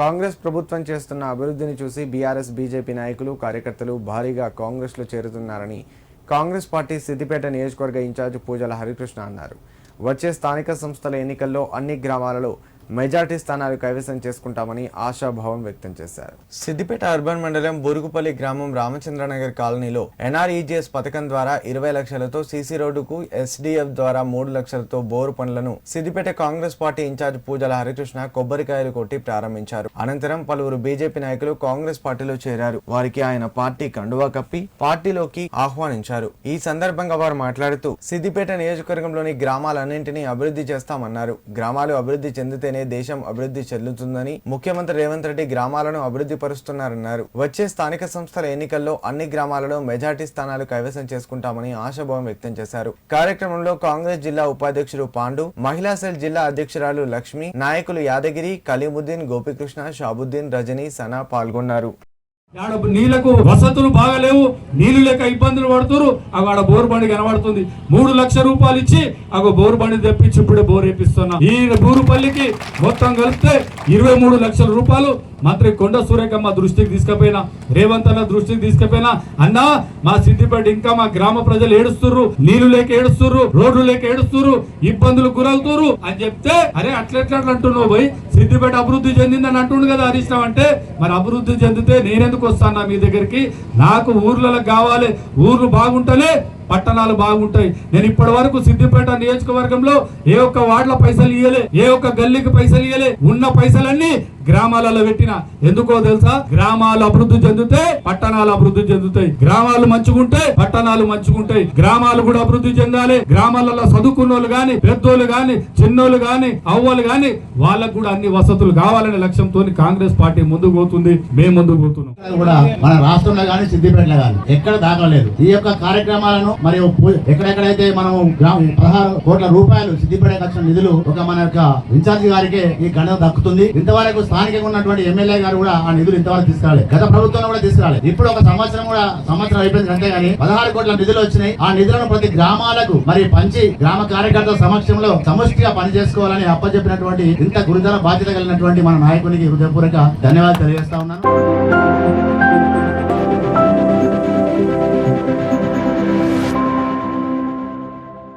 కాంగ్రెస్ ప్రభుత్వం చేస్తున్న అభివృద్ధిని చూసి బీఆర్ఎస్ బీజేపీ నాయకులు కార్యకర్తలు భారీగా కాంగ్రెస్లో చేరుతున్నారని కాంగ్రెస్ పార్టీ సిద్దిపేట నియోజకవర్గ ఇన్ఛార్జ్ పూజల హరికృష్ణ అన్నారు. వచ్చే స్థానిక సంస్థల ఎన్నికల్లో అన్ని గ్రామాలలో మెజార్టీ స్థానాలు కైవసం చేసుకుంటామని ఆశాభావం వ్యక్తం చేశారు. సిద్దిపేట అర్బన్ మండలం బురుగుపల్లి గ్రామం రామచంద్రనగర్ కాలనీలో ఎన్ఆర్ఈజీఎస్ పథకం ద్వారా ఇరవై లక్షలతో సీసీ రోడ్డుకు ఎస్డీఎఫ్ ద్వారా మూడు లక్షలతో బోరు పనులను సిద్దిపేట కాంగ్రెస్ పార్టీ ఇన్ఛార్జ్ పూజల హరికృష్ణ కొబ్బరికాయలు కొట్టి ప్రారంభించారు. అనంతరం పలువురు బీజేపీ నాయకులు కాంగ్రెస్ పార్టీలో చేరారు. వారికి ఆయన పార్టీ కండువా కప్పి పార్టీలోకి ఆహ్వానించారు. ఈ సందర్భంగా వారు మాట్లాడుతూ సిద్దిపేట నియోజకవర్గంలోని గ్రామాలన్నింటినీ అభివృద్ధి చేస్తామన్నారు. గ్రామాలు అభివృద్ధి చెందితేనే దేశం అభివృద్ధి చెందుతుందని ముఖ్యమంత్రి రేవంత్ రెడ్డి గ్రామాలను అభివృద్ధి పరుస్తున్నారన్నారు. వచ్చే స్థానిక సంస్థల ఎన్నికల్లో అన్ని గ్రామాలలో మెజార్టీ స్థానాలు కైవసం చేసుకుంటామని ఆశాభావం వ్యక్తం చేశారు. కార్యక్రమంలో కాంగ్రెస్ జిల్లా ఉపాధ్యక్షుడు పాండు మహిళా సెల్ జిల్లా అధ్యక్షురాలు లక్ష్మి నాయకులు యాదగిరి కలీముద్దీన్ గోపికృష్ణ షాబుద్దీన్ రజని సనా పాల్గొన్నారు. ఆడ నీళ్ళకు వసతులు బాగలేవు నీళ్ళు లేక ఇబ్బందులు పడుతురు అగో ఆడ బండి కనబడుతుంది. మూడు లక్షల రూపాయలు ఇచ్చి అగో బోర్ బండి తెప్పించి ఇప్పుడే బోర్ వేపిస్తున్నా. ఈ బూరుపల్లికి మొత్తం కలిపితే ఇరవై మూడు లక్షల రూపాయలు మంత్రి కొండ సూర్యకమ్మ దృష్టికి తీసుకుపోయినా రేవంత్ అన్న దృష్టికి తీసుకుపోయినా అన్నా మా సిద్దిపేట ఇంకా మా గ్రామ ప్రజలు ఏడుస్తుర్రు నీళ్ళు లేక ఏడుస్తుర్రు రోడ్లు లేక ఏడుస్తుర్రు ఇబ్బందులు గురవుతుర్రు అని చెప్తే అరే అట్లెట్లా అంటున్నావు పోయి సిద్దిపేట అభివృద్ధి చెందిందని అంటుండు కదా హరీష్ అంటే మరి అభివృద్ధి చెందితే నేనెందుకు వస్తానా మీ దగ్గరికి? నాకు ఊర్లలో కావాలి ఊర్లు బాగుంటేనే పట్టణాలు బాగుంటాయి. నేను ఇప్పటి వరకు సిద్దిపేట నియోజకవర్గంలో ఏ ఒక్క వార్డుల పైసలు ఇయ్యలే ఏ ఒక్క గల్లీకి పైసలు ఇయ్యలే. ఉన్న పైసలన్నీ గ్రామాలలో పెట్టిన. ఎందుకో తెలుసా? గ్రామాలు అభివృద్ధి చెందితే పట్టణాలు అభివృద్ధి చెందుతాయి. గ్రామాలు మంచుకుంటే పట్టణాలు మంచుకుంటాయి గ్రామాలు కూడా అభివృద్ధి చెందాలి. గ్రామాలలో చదువుకున్నోళ్ళు గాని పెద్దోళ్ళు గాని చిన్నోళ్ళు గాని అవ్వలు గాని వాళ్ళకు కూడా అన్ని వసతులు కావాలనే లక్ష్యంతో కాంగ్రెస్ పార్టీ ముందుకు పోతుంది. మేము ముందుకు పోతున్నాం. కూడా మన రాష్ట్రంలో కానీ సిద్దిపేటలో కానీ ఎక్కడ దాగలేదు ఈ యొక్క కార్యక్రమాలను మరియు ఎక్కడెక్కడైతే మనం గ్రామ పదహారు కోట్ల రూపాయలు సిద్ధిపడే వచ్చిన నిధులు ఒక మన యొక్క ఇన్ఛార్జ్ గారికి ఈ గణత దక్కుతుంది. ఇంతవరకు స్థానికంగా ఉన్నటువంటి ఎమ్మెల్యే గారు కూడా ఆ నిధులు ఇంతవరకు తీసుకురాలేదు. గత ప్రభుత్వంలో కూడా తీసుకురాలేదు. ఇప్పుడు ఒక సంవత్సరం కూడా సంవత్సరం అయిపోయింది అంతే కానీ పదహారు కోట్ల నిధులు వచ్చినాయి. ఆ నిధులను ప్రతి గ్రామాలకు మరి పంచి గ్రామ కార్యకర్తల సమక్షంలో సమష్టిగా పనిచేసుకోవాలని అప్పచెప్పినటువంటి ఇంత గురుతర బాధ్యత కలిగినటువంటి మన నాయకునికి హృదయపూర్వక ధన్యవాదాలు తెలియజేస్తా ఉన్నాను.